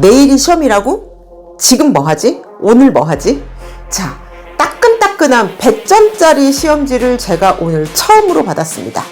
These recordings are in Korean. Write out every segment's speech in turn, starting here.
내일이 시험이라고? 지금 뭐 하지? 오늘 뭐 하지? 자, 따끈따끈한 100점짜리 시험지를 제가 오늘 처음으로 받았습니다.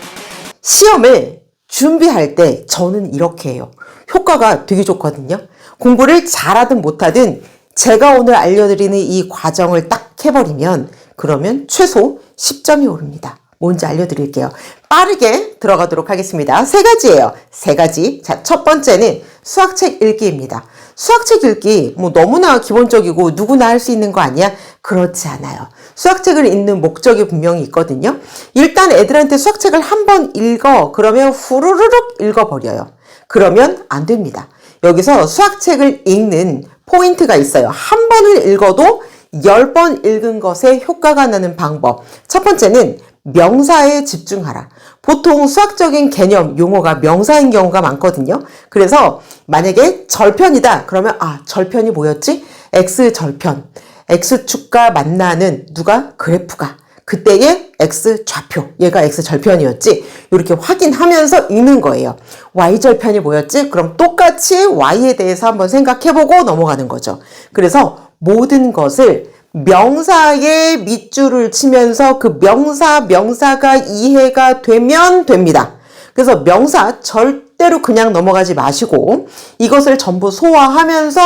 시험을 준비할 때 저는 이렇게 해요. 효과가 되게 좋거든요. 공부를 잘하든 못하든 제가 오늘 알려드리는 이 과정을 딱 해버리면 그러면 최소 10점이 오릅니다. 뭔지 알려드릴게요. 빠르게 들어가도록 하겠습니다. 세 가지예요. 세 가지. 자, 첫 번째는 수학책 읽기입니다. 수학책 읽기, 뭐 너무나 기본적이고 누구나 할 수 있는 거 아니야? 그렇지 않아요. 수학책을 읽는 목적이 분명히 있거든요. 일단 애들한테 수학책을 한 번 읽어. 그러면 후루룩 읽어버려요. 그러면 안 됩니다. 여기서 수학책을 읽는 포인트가 있어요. 한 번을 읽어도 열번 읽은 것에 효과가 나는 방법. 첫 번째는 명사에 집중하라. 보통 수학적인 개념, 용어가 명사인 경우가 많거든요. 그래서 만약에 절편이다. 그러면 아, 절편이 뭐였지? x 절편. x축과 만나는 누가? 그래프가. 그때의 x 좌표. 얘가 x 절편이었지. 이렇게 확인하면서 읽는 거예요. y 절편이 뭐였지? 그럼 똑같이 y에 대해서 한번 생각해보고 넘어가는 거죠. 그래서 모든 것을 명사의 밑줄을 치면서 그 명사, 명사가 이해가 되면 됩니다. 그래서 명사 절대로 그냥 넘어가지 마시고 이것을 전부 소화하면서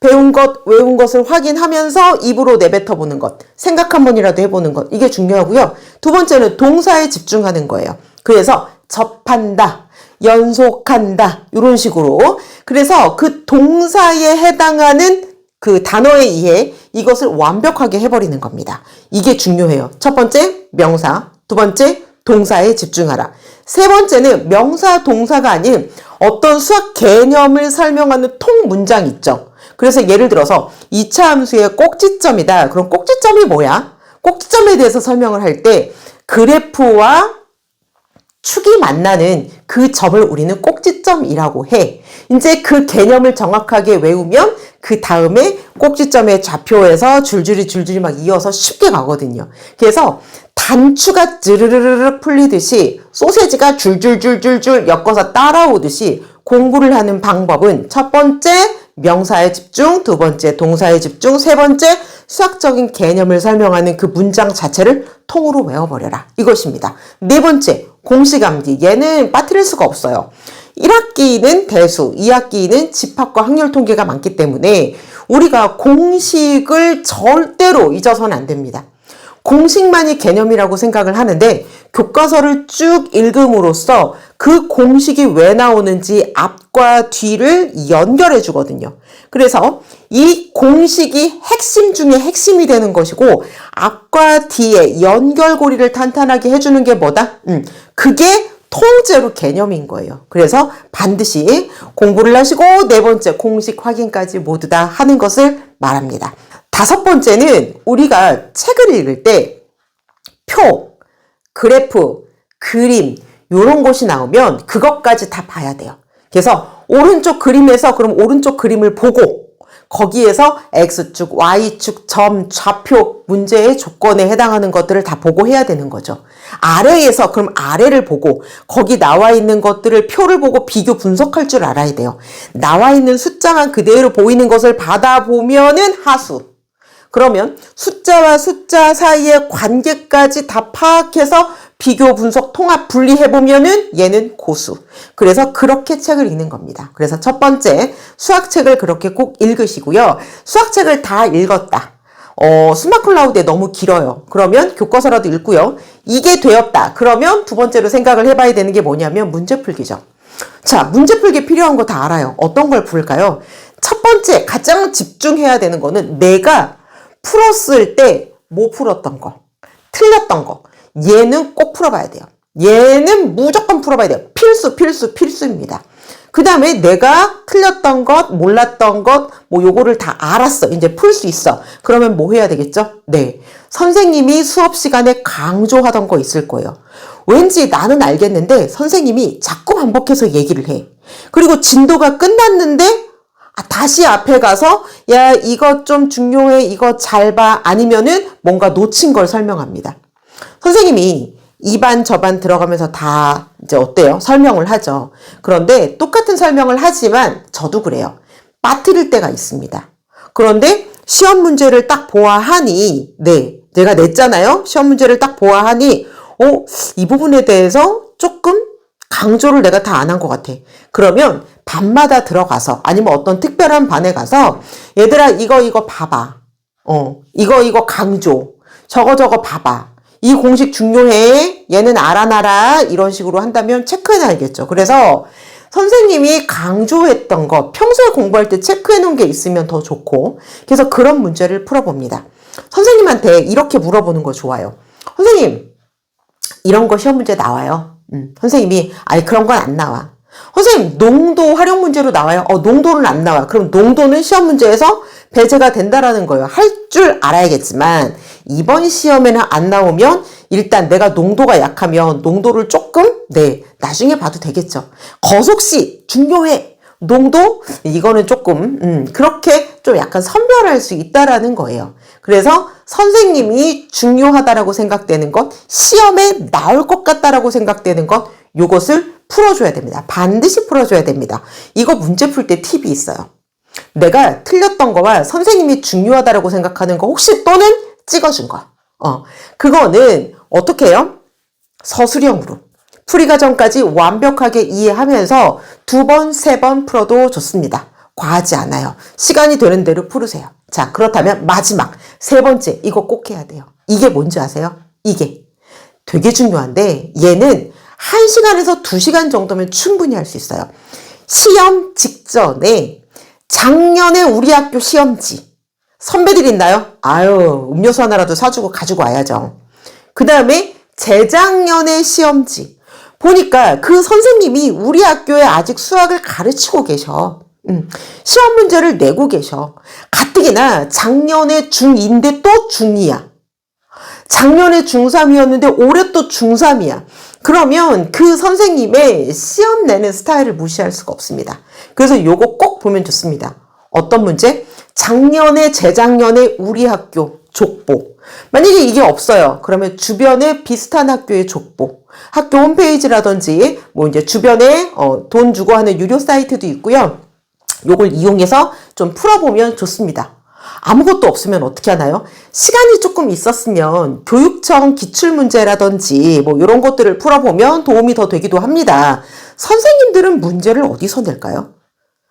배운 것, 외운 것을 확인하면서 입으로 내뱉어 보는 것, 생각 한 번이라도 해보는 것, 이게 중요하고요. 두 번째는 동사에 집중하는 거예요. 그래서 접한다, 연속한다, 이런 식으로. 그래서 그 동사에 해당하는 그 단어의 이해, 이것을 완벽하게 해버리는 겁니다. 이게 중요해요. 첫 번째, 명사. 두 번째, 동사에 집중하라. 세 번째는 명사, 동사가 아닌 어떤 수학 개념을 설명하는 통 문장 있죠. 그래서 예를 들어서 2차 함수의 꼭지점이다. 그럼 꼭지점이 뭐야? 꼭지점에 대해서 설명을 할 때 그래프와 축이 만나는 그 점을 우리는 꼭지점이라고 해. 이제 그 개념을 정확하게 외우면 그 다음에 꼭지점의 좌표에서 줄줄이 줄줄이 막 이어서 쉽게 가거든요. 그래서 단추가 즈르르르 풀리듯이 소세지가 줄줄줄줄줄 엮어서 따라오듯이 공부를 하는 방법은 첫 번째 명사에 집중, 두 번째 동사에 집중, 세 번째 수학적인 개념을 설명하는 그 문장 자체를 통으로 외워버려라. 이것입니다. 네 번째, 공식 암기. 얘는 빠뜨릴 수가 없어요. 1학기는 대수, 2학기는 집합과 확률 통계가 많기 때문에 우리가 공식을 절대로 잊어서는 안 됩니다. 공식만이 개념이라고 생각을 하는데 교과서를 쭉 읽음으로써 그 공식이 왜 나오는지 앞과 뒤를 연결해 주거든요. 그래서 이 공식이 핵심 중에 핵심이 되는 것이고 앞과 뒤에 연결고리를 탄탄하게 해주는 게 뭐다? 음, 그게 통째로 개념인 거예요. 그래서 반드시 공부를 하시고 네 번째 공식 확인까지 모두 다 하는 것을 말합니다. 다섯 번째는 우리가 책을 읽을 때 표, 그래프, 그림 이런 것이 나오면 그것까지 다 봐야 돼요. 그래서 오른쪽 그림에서 그럼 오른쪽 그림을 보고 거기에서 X축, Y축, 점, 좌표, 문제의 조건에 해당하는 것들을 다 보고 해야 되는 거죠. 아래에서 그럼 아래를 보고 거기 나와 있는 것들을 표를 보고 비교 분석할 줄 알아야 돼요. 나와 있는 숫자만 그대로 보이는 것을 받아보면은 하수. 그러면 숫자와 숫자 사이의 관계까지 다 파악해서 비교, 분석, 통합, 분리해 보면은 얘는 고수. 그래서 그렇게 책을 읽는 겁니다. 그래서 첫 번째, 수학 책을 그렇게 꼭 읽으시고요. 수학 책을 다 읽었다. 어, 스마클라우드에 너무 길어요. 그러면 교과서라도 읽고요. 이게 되었다. 그러면 두 번째로 생각을 해봐야 되는 게 뭐냐면 문제 풀기죠. 자, 문제 풀기 필요한 거 다 알아요. 어떤 걸 풀까요? 첫 번째, 가장 집중해야 되는 거는 내가 풀었을 때뭐 풀었던 거, 틀렸던 거. 얘는 꼭 풀어봐야 돼요. 얘는 무조건 풀어봐야 돼요. 필수, 필수, 필수입니다. 그 다음에 내가 틀렸던 것, 몰랐던 것, 뭐 요거를 다 알았어. 이제 풀 수 있어. 그러면 뭐 해야 되겠죠? 네. 선생님이 수업 시간에 강조하던 거 있을 거예요. 왠지 나는 알겠는데 선생님이 자꾸 반복해서 얘기를 해. 그리고 진도가 끝났는데 아, 다시 앞에 가서 야 이거 좀 중요해 이거 잘 봐 아니면은 뭔가 놓친 걸 설명합니다. 선생님이 이반 저반 들어가면서 다 이제 어때요? 설명을 하죠. 그런데 똑같은 설명을 하지만 저도 그래요. 빠뜨릴 때가 있습니다. 그런데 시험 문제를 딱 보아하니, 네, 내가 냈잖아요? 시험 문제를 딱 보아하니, 어, 이 부분에 대해서 조금 강조를 내가 다 안 한 것 같아. 그러면 반마다 들어가서, 아니면 어떤 특별한 반에 가서, 얘들아, 이거, 이거 봐봐. 어, 이거, 이거 강조. 저거, 저거 봐봐. 이 공식 중요해. 얘는 알아놔라. 이런 식으로 한다면 체크해놔야겠죠. 그래서 선생님이 강조했던 거 평소에 공부할 때 체크해 놓은 게 있으면 더 좋고 그래서 그런 문제를 풀어봅니다. 선생님한테 이렇게 물어보는 거 좋아요. 선생님 이런 거 시험 문제 나와요. 음, 선생님이 아니 그런 건 안 나와. 선생님 농도 활용 문제로 나와요. 어 농도는 안 나와. 그럼 농도는 시험 문제에서 배제가 된다라는 거예요. 할 줄 알아야겠지만 이번 시험에는 안 나오면 일단 내가 농도가 약하면 농도를 조금 네 나중에 봐도 되겠죠. 거속시 중요해. 농도 이거는 조금 음, 그렇게 좀 약간 선별할 수 있다라는 거예요. 그래서 선생님이 중요하다라고 생각되는 것, 시험에 나올 것 같다라고 생각되는 것, 요것을 풀어줘야 됩니다. 반드시 풀어줘야 됩니다. 이거 문제 풀 때 팁이 있어요. 내가 틀렸던 거와 선생님이 중요하다라고 생각하는 거 혹시 또는 찍어준 거. 어, 그거는 어떻게 해요? 서술형으로. 풀이 과정까지 완벽하게 이해하면서 두 번, 세 번 풀어도 좋습니다. 과하지 않아요. 시간이 되는 대로 풀으세요. 자, 그렇다면 마지막, 세 번째, 이거 꼭 해야 돼요. 이게 뭔지 아세요? 이게. 되게 중요한데, 얘는 1시간에서 2시간 정도면 충분히 할 수 있어요. 시험 직전에 작년에 우리 학교 시험지. 선배들 있나요? 아유, 음료수 하나라도 사주고 가지고 와야죠. 그 다음에 재작년의 시험지. 보니까 그 선생님이 우리 학교에 아직 수학을 가르치고 계셔. 음, 시험 문제를 내고 계셔. 가뜩이나 작년에 중2인데 또 중2야. 작년에 중3이었는데 올해 또 중3이야. 그러면 그 선생님의 시험 내는 스타일을 무시할 수가 없습니다. 그래서 요거 꼭 보면 좋습니다. 어떤 문제? 작년에, 재작년에 우리 학교 족보. 만약에 이게 없어요. 그러면 주변에 비슷한 학교의 족보. 학교 홈페이지라든지 뭐 이제 주변에 어, 돈 주고 하는 유료 사이트도 있고요. 요걸 이용해서 좀 풀어보면 좋습니다. 아무것도 없으면 어떻게 하나요? 시간이 조금 있었으면 교육청 기출문제라든지 뭐 이런 것들을 풀어보면 도움이 더 되기도 합니다. 선생님들은 문제를 어디서 낼까요?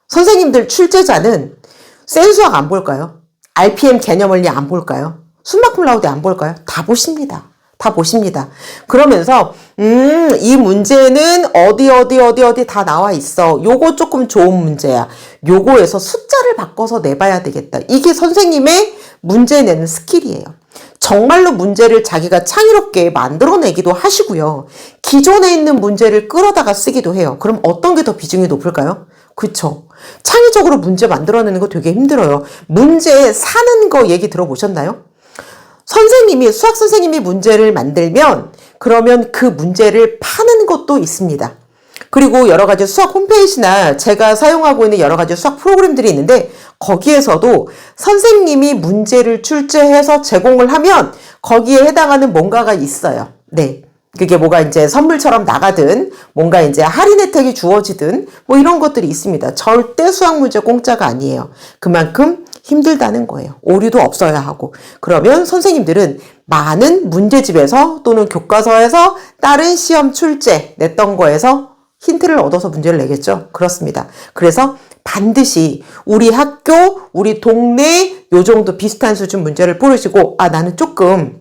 선생님들 출제자는 센수학 안 볼까요? RPM 개념 원리 안 볼까요? 순막 콜라우드 안 볼까요? 다 보십니다. 다 보십니다. 그러면서 음, 이 문제는 어디 어디 어디 어디 다 나와 있어. 요거 조금 좋은 문제야. 요거에서 숫자를 바꿔서 내봐야 되겠다. 이게 선생님의 문제 내는 스킬이에요. 정말로 문제를 자기가 창의롭게 만들어내기도 하시고요. 기존에 있는 문제를 끌어다가 쓰기도 해요. 그럼 어떤 게 더 비중이 높을까요? 그쵸. 창의적으로 문제 만들어내는 거 되게 힘들어요. 문제 사는 거 얘기 들어보셨나요? 선생님이, 수학 선생님이 문제를 만들면 그러면 그 문제를 파는 것도 있습니다. 그리고 여러 가지 수학 홈페이지나 제가 사용하고 있는 여러 가지 수학 프로그램들이 있는데 거기에서도 선생님이 문제를 출제해서 제공을 하면 거기에 해당하는 뭔가가 있어요. 네. 그게 뭐가 이제 선물처럼 나가든 뭔가 이제 할인 혜택이 주어지든 뭐 이런 것들이 있습니다. 절대 수학 문제 공짜가 아니에요. 그만큼 힘들다는 거예요. 오류도 없어야 하고. 그러면 선생님들은 많은 문제집에서 또는 교과서에서 다른 시험 출제 냈던 거에서 힌트를 얻어서 문제를 내겠죠. 그렇습니다. 그래서 반드시 우리 학교, 우리 동네 요 정도 비슷한 수준 문제를 풀으시고 아 나는 조금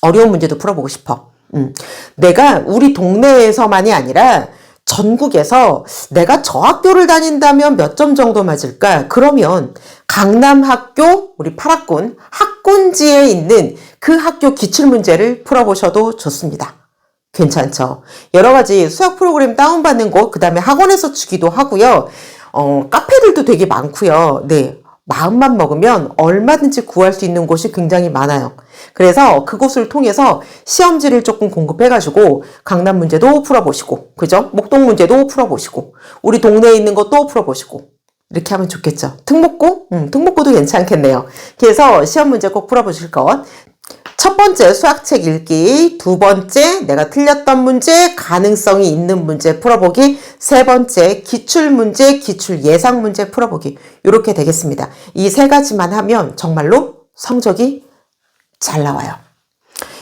어려운 문제도 풀어보고 싶어. 음, 내가 우리 동네에서만이 아니라 전국에서 내가 저 학교를 다닌다면 몇 점 정도 맞을까? 그러면 강남학교 우리 파락군 학군지에 있는 그 학교 기출문제를 풀어보셔도 좋습니다. 괜찮죠? 여러 가지 수학 프로그램 다운받는 곳, 그 다음에 학원에서 주기도 하고요. 어, 카페들도 되게 많고요. 네. 마음만 먹으면 얼마든지 구할 수 있는 곳이 굉장히 많아요. 그래서 그곳을 통해서 시험지를 조금 공급해가지고 강남 문제도 풀어보시고, 그죠? 목동 문제도 풀어보시고, 우리 동네에 있는 것도 풀어보시고, 이렇게 하면 좋겠죠. 특목고? 음, 특목고도 괜찮겠네요. 그래서 시험 문제 꼭 풀어보실 것. 첫 번째 수학책 읽기, 두 번째 내가 틀렸던 문제, 가능성이 있는 문제 풀어보기, 세 번째 기출 문제, 기출 예상 문제 풀어보기. 이렇게 되겠습니다. 이 세 가지만 하면 정말로 성적이 잘 나와요.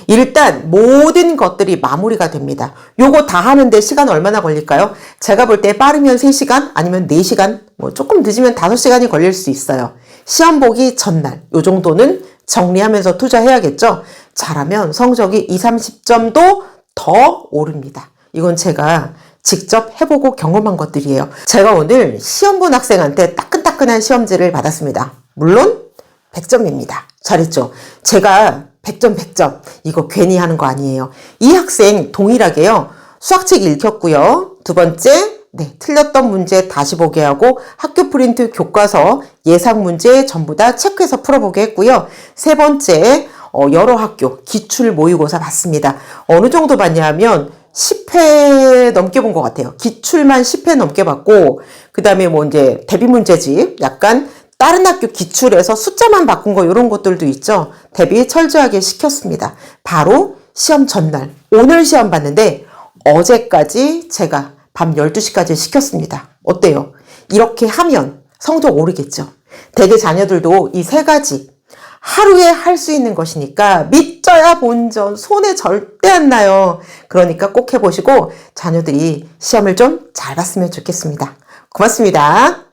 일단 모든 것들이 마무리가 됩니다. 요거 다 하는데 시간 얼마나 걸릴까요? 제가 볼 때 빠르면 3시간 아니면 4시간 뭐 조금 늦으면 5시간이 걸릴 수 있어요. 시험 보기 전날 요 정도는 정리하면서 투자해야겠죠? 잘하면 성적이 2, 30점도 더 오릅니다. 이건 제가 직접 해보고 경험한 것들이에요. 제가 오늘 시험 본 학생한테 따끈따끈한 시험지를 받았습니다. 물론 100점입니다. 잘했죠? 제가 100점, 100점. 이거 괜히 하는 거 아니에요. 이 학생 동일하게요. 수학책 읽혔고요. 두 번째, 네, 틀렸던 문제 다시 보게 하고 학교 프린트 교과서 예상 문제 전부 다 체크해서 풀어보게 했고요. 세 번째, 어, 여러 학교 기출 모의고사 봤습니다. 어느 정도 봤냐 하면 10회 넘게 본 것 같아요. 기출만 10회 넘게 봤고, 그 다음에 뭐 이제 대비 문제집, 약간 다른 학교 기출에서 숫자만 바꾼 거 이런 것들도 있죠. 대비 철저하게 시켰습니다. 바로 시험 전날. 오늘 시험 봤는데 어제까지 제가 밤 12시까지 시켰습니다. 어때요? 이렇게 하면 성적 오르겠죠. 대개 자녀들도 이 세 가지 하루에 할 수 있는 것이니까 믿져야 본전 손에 절대 안 나요. 그러니까 꼭 해보시고 자녀들이 시험을 좀 잘 봤으면 좋겠습니다. 고맙습니다.